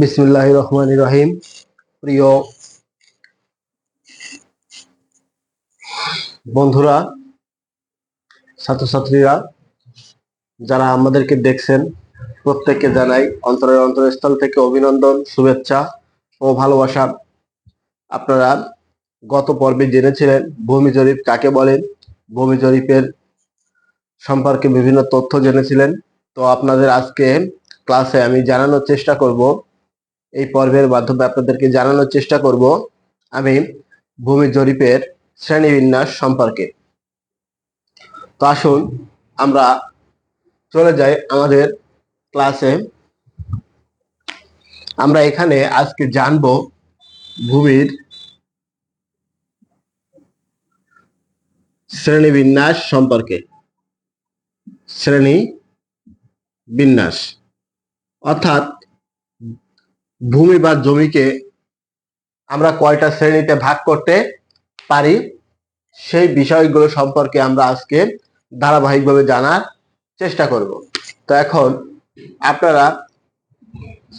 বিসমুল্লাহ রহমান রহিম। প্রিয় বন্ধুরা, ছাত্রছাত্রীরা, যারা আমাদেরকে দেখছেন, প্রত্যেককে জানাই অন্তরের অন্তরস্থল থেকে অভিনন্দন, শুভেচ্ছা ও ভালোবাসা। আপনারা গত পর্বে জেনেছিলেন ভূমি জরিপ কাকে বলেন? ভূমি জরিপের সম্পর্কে বিভিন্ন তথ্য জেনেছিলেন। তো আপনাদের আজকে ক্লাসে আমি জানানোর চেষ্টা করব এই পর্বের মাধ্যমে আপনাদেরকে জানানোর চেষ্টা করব আমি ভূমি জরিপের শ্রেণীবিন্যাস সম্পর্কে। তো আসুন, আমরা চলে যাই আমাদের ক্লাসে। আমরা এখানে আজকে জানব ভূমির শ্রেণীবিন্যাস সম্পর্কে। শ্রেণি বিন্যাস অর্থাৎ ভূমি বা জমিকে আমরা কয়টা শ্রেণীতে ভাগ করতে পারি, সেই বিষয়গুলো সম্পর্কে আমরা আজকে ধারাবাহিকভাবে জানার চেষ্টা করব। তো এখন আপনারা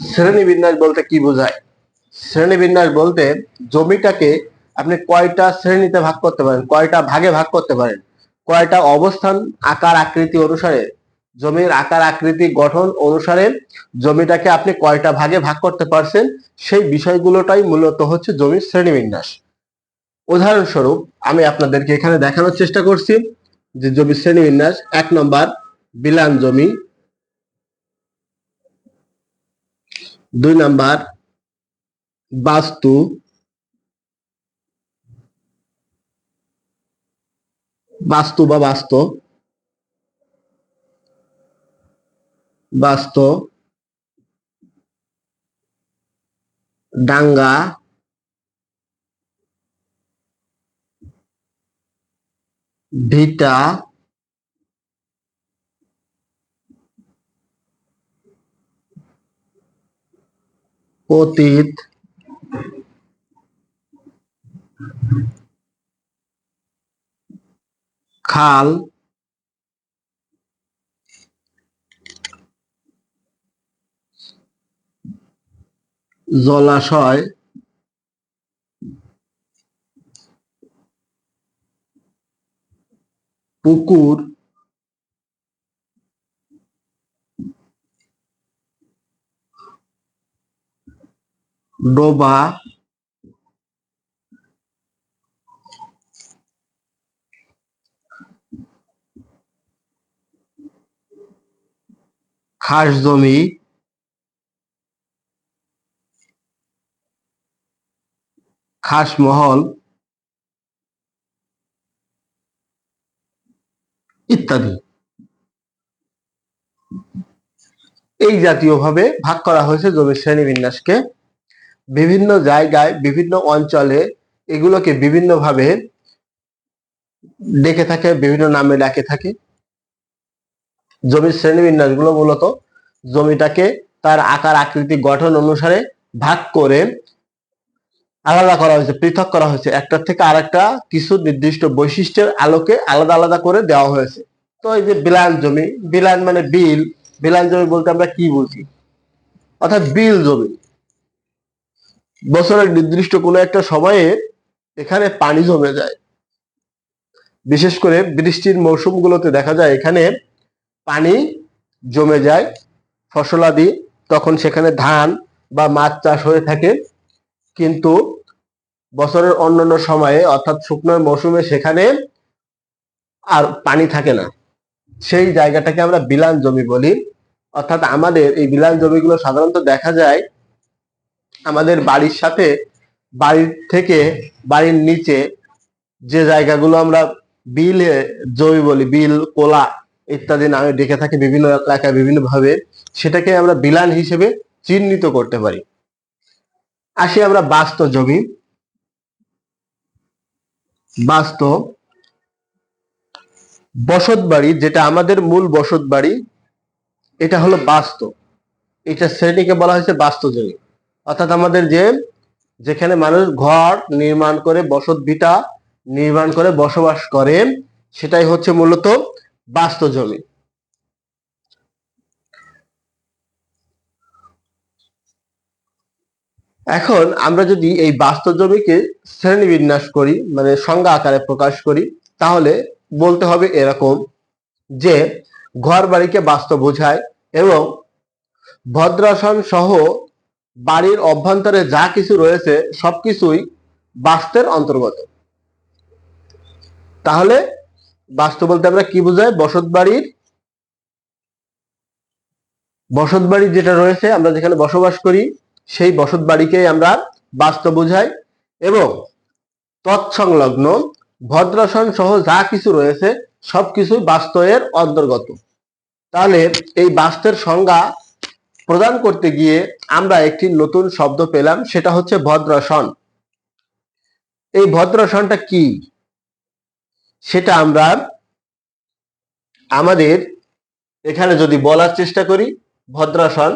শ্রেণীবিন্যাস বলতে কি বোঝায়? শ্রেণীবিন্যাস বলতে জমিটাকে আপনি কয়টা শ্রেণীতে ভাগ করতে পারেন, কয়টা ভাগে ভাগ করতে পারেন, কয়টা অবস্থান, আকার, আকৃতি অনুসারে জমির আকার, আকৃতি, গঠন অনুসারে জমিটাকে আপনি কয়টা ভাগে ভাগ করতে পারছেন, সেই বিষয়গুলোটাই মূলত হচ্ছে জমির শ্রেণীবিন্যাস। উদাহরণস্বরূপ, আমি আপনাদেরকে এখানে দেখানোর চেষ্টা করছি যে জমির শ্রেণীবিন্যাস, এক নম্বর, বিলান জমি। দুই নাম্বার, বাস্তু। বাস্তু বা বাস্তব বাস্ত ডাঙ্গা ভিটা অতীত খাল জলাশয় পুকুর ডোবা খাস জমি খাসমহল ইত্যাদি। এই জাতীয় ভাবে ভাগ করা হয়েছে জমির শ্রেণীবিন্যাসকে বিভিন্ন জায়গায়, বিভিন্ন অঞ্চলে এগুলোকে বিভিন্ন ভাবে ডেকে থাকে, বিভিন্ন নামে ডাকে থাকে। জমির শ্রেণীবিন্যাসগুলো মূলত জমিটাকে তার আকার, আকৃতি, গঠন অনুসারে ভাগ করে আলাদা করা হয়েছে, পৃথক করা হয়েছে। একটার থেকে আরেকটা কিছু নির্দিষ্ট বৈশিষ্ট্যের আলোকে আলাদা আলাদা করে দেওয়া হয়েছে। তো এই যে বিলান জমি, বিলান মানে বিল, বিলান জমি বলতে আমরা কি বুঝি? অর্থাৎ বিল জমি। বছরের নির্দিষ্ট কোনো একটা সময়ে এখানে পানি জমে যায়। বিশেষ করে বৃষ্টির মৌসুমগুলোতে দেখা যায় এখানে পানি জমে যায়, ফসলাদি, তখন সেখানে ধান বা মাছ চাষ হয়ে থাকে। কিন্তু বছরের অন্যান্য সময়ে, অর্থাৎ শুকনো মৌসুমে সেখানে আর পানি থাকে না। সেই জায়গাটাকে আমরা বিলান জমি বলি। অর্থাৎ আমাদের এই বিলান জমিগুলো সাধারণত দেখা যায় আমাদের বাড়ির সাথে, বাড়ির থেকে বাড়ির নিচে যে জায়গাগুলো আমরা বিল জমি বলি, বিল, কোলা ইত্যাদি নামে ডেকে থাকি বিভিন্ন এলাকায় বিভিন্নভাবে, সেটাকে আমরা বিলান হিসেবে চিহ্নিত করতে পারি। আসি আমরা বাস্তব জমি। বাস্তব। বসত বাড়ি, যেটা আমাদের মূল বসত বাড়ি, এটা হলো বাস্তব। এটা শ্রেণীকে বলা হয়েছে বাস্তু জমি। অর্থাৎ আমাদের যে, যেখানে মানুষ ঘর নির্মাণ করে, বসত ভিটা নির্মাণ করে, বসবাস করে, সেটাই হচ্ছে মূলত বাস্তব জমি। এখন আমরা যদি এই বাস্তব জমিকে শ্রেণীবিন্যাস করি মানে সংজ্ঞা আকারে প্রকাশ করি, তাহলে বলতে হবে এরকম যে ঘর বাড়িকে বাস্তব বোঝায় এবং ভদ্রাসন সহ বাড়ির অভ্যন্তরে যা কিছু রয়েছে সবকিছুই বাস্তের অন্তর্গত। তাহলে বাস্তু বলতে আমরা কি বোঝাই? বসত বাড়ির, বসত বাড়ি যেটা রয়েছে, আমরা যেখানে বসবাস করি সেই বসত বাড়িকেই আমরা বাস্তব বোঝাই এবং তৎসংলগ্ন, ভদ্রাসন সহ যা কিছু রয়েছে সবকিছু বাস্তবের অন্তর্গত। তাহলে এই বাস্তের সংজ্ঞা প্রদান করতে গিয়ে আমরা একটি নতুন শব্দ পেলাম, সেটা হচ্ছে ভদ্রাসন। এই ভদ্রাসনটা কি? সেটা আমরা আমাদের এখানে যদি বলার চেষ্টা করি, ভদ্রাসন